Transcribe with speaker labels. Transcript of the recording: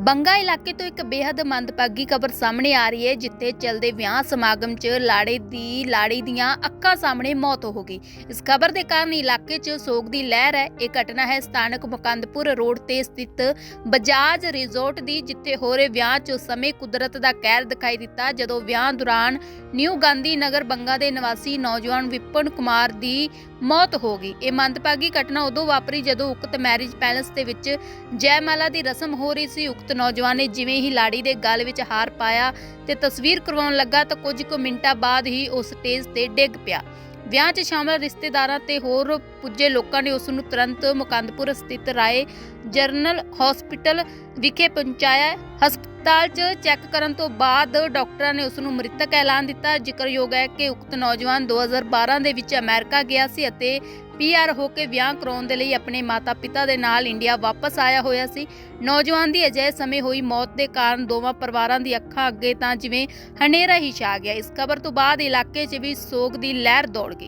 Speaker 1: ਬੰਗਾ ਇਲਾਕੇ ਤੋਂ ਇੱਕ ਬੇहद ਮੰਦਭਾਗੀ ਖਬਰ ਸਾਹਮਣੇ ਆ ਰਹੀ ਹੈ, ਜਿੱਥੇ ਚਲਦੇ ਵਿਆਹ ਸਮਾਗਮ 'ਚ ਲਾੜੇ ਦੀ, ਲਾੜੀ ਦੀਆਂ ਅੱਖਾਂ ਸਾਹਮਣੇ ਮੌਤ ਹੋ ਗਈ। ਇਸ ਖਬਰ ਦੇ ਕਾਰਨ ਇਲਾਕੇ 'ਚ ਸੋਗ ਦੀ ਲਹਿਰ ਹੈ। ਇਹ ਘਟਨਾ ਹੈ ਸਥਾਨਕ ਮੁਕੰਦਪੁਰ ਰੋਡ ਤੇ ਸਥਿਤ ਬਜਾਜ ਰਿਜ਼ੋਰਟ ਦੀ, ਜਿੱਥੇ ਹੋ ਰਹੇ ਵਿਆਹ 'ਚ ਸਮੇਂ ਕੁਦਰਤ ਦਾ ਕਹਿਰ ਦਿਖਾਈ ਦਿੱਤਾ। ਜਦੋਂ ਵਿਆਹ ਦੌਰਾਨ ਨਿਊ ਗਾਂਧੀ ਨਗਰ ਬੰਗਾ ਦੇ ਨਿਵਾਸੀ ਨੌਜਵਾਨ ਵਿਪਨ ਕੁਮਾਰ ਦੀ ਮੌਤ ਹੋ ਗਈ। ਇਹ ਮੰਦਭਾਗੀ ਘਟਨਾ ਉਦੋਂ ਵਾਪਰੀ ਜਦੋਂ ਉਕਤ ਮੈਰਿਜ ਪੈਲੇਸ ਦੇ ਵਿੱਚ ਜੈਮਾਲਾ ਦੀ ਰਸਮ ਹੋ ਰਹੀ ਸੀ। ਉਕਤ ਨੌਜਵਾਨ ਨੇ ਜਿਵੇਂ ਹੀ ਲਾੜੀ ਦੇ ਗਲ ਵਿੱਚ ਹਾਰ ਪਾਇਆ ਤੇ ਤਸਵੀਰ ਕਰਵਾਉਣ ਲੱਗਾ ਤਾਂ ਕੁਝ ਕੁ ਮਿੰਟਾਂ ਬਾਅਦ ਹੀ ਉਸ ਸਟੇਜ ਤੇ ਡਿੱਗ ਪਿਆ। ਵਿਆਹ 'ਚ ਸ਼ਾਮਲ ਰਿਸ਼ਤੇਦਾਰਾਂ ਤੇ ਹੋਰ ਪੁੱਜੇ ਲੋਕਾਂ ਨੇ ਉਸ ਨੂੰ ਤੁਰੰਤ ਮੁਕੰਦਪੁਰ ਸਥਿਤ ਰਾਏ ਜਰਨਲ ਹਸਪੀਟਲ ਵਿਖੇ ਪਹੁੰਚਾਇਆ। ਹਸਪਤਾਲ 'ਚ ਚੈੱਕ ਕਰਨ ਤੋਂ ਬਾਅਦ ਡਾਕਟਰਾਂ ਨੇ ਉਸ ਨੂੰ ਮ੍ਰਿਤਕ ਐਲਾਨ ਦਿੱਤਾ। ਜ਼ਿਕਰਯੋਗ ਹੈ ਕਿ ਉਕਤ ਨੌਜਵਾਨ 2012 ਦੇ ਵਿੱਚ ਅਮਰੀਕਾ ਗਿਆ ਸੀ ਅਤੇ ਪੀਆਰ ਹੋ ਕੇ ਵਿਆਹ ਕਰਾਉਣ ਦੇ ਲਈ ਆਪਣੇ ਮਾਤਾ-ਪਿਤਾ ਦੇ ਨਾਲ ਇੰਡੀਆ ਵਾਪਸ ਆਇਆ ਹੋਇਆ ਸੀ। ਨੌਜਵਾਨ ਦੀ ਅਜਿਹੇ ਸਮੇਂ ਹੋਈ ਮੌਤ ਦੇ ਕਾਰਨ ਦੋਵਾਂ ਪਰਿਵਾਰਾਂ ਦੀ ਅੱਖਾਂ ਅੱਗੇ ਤਾਂ ਜਿਵੇਂ ਹਨੇਰਾ ਹੀ ਛਾ ਗਿਆ। ਇਸ ਖਬਰ ਤੋਂ ਬਾਅਦ ਇਲਾਕੇ 'ਚ ਵੀ ਸੋਗ ਦੀ ਲਹਿਰ ਦੌੜ ਗਈ।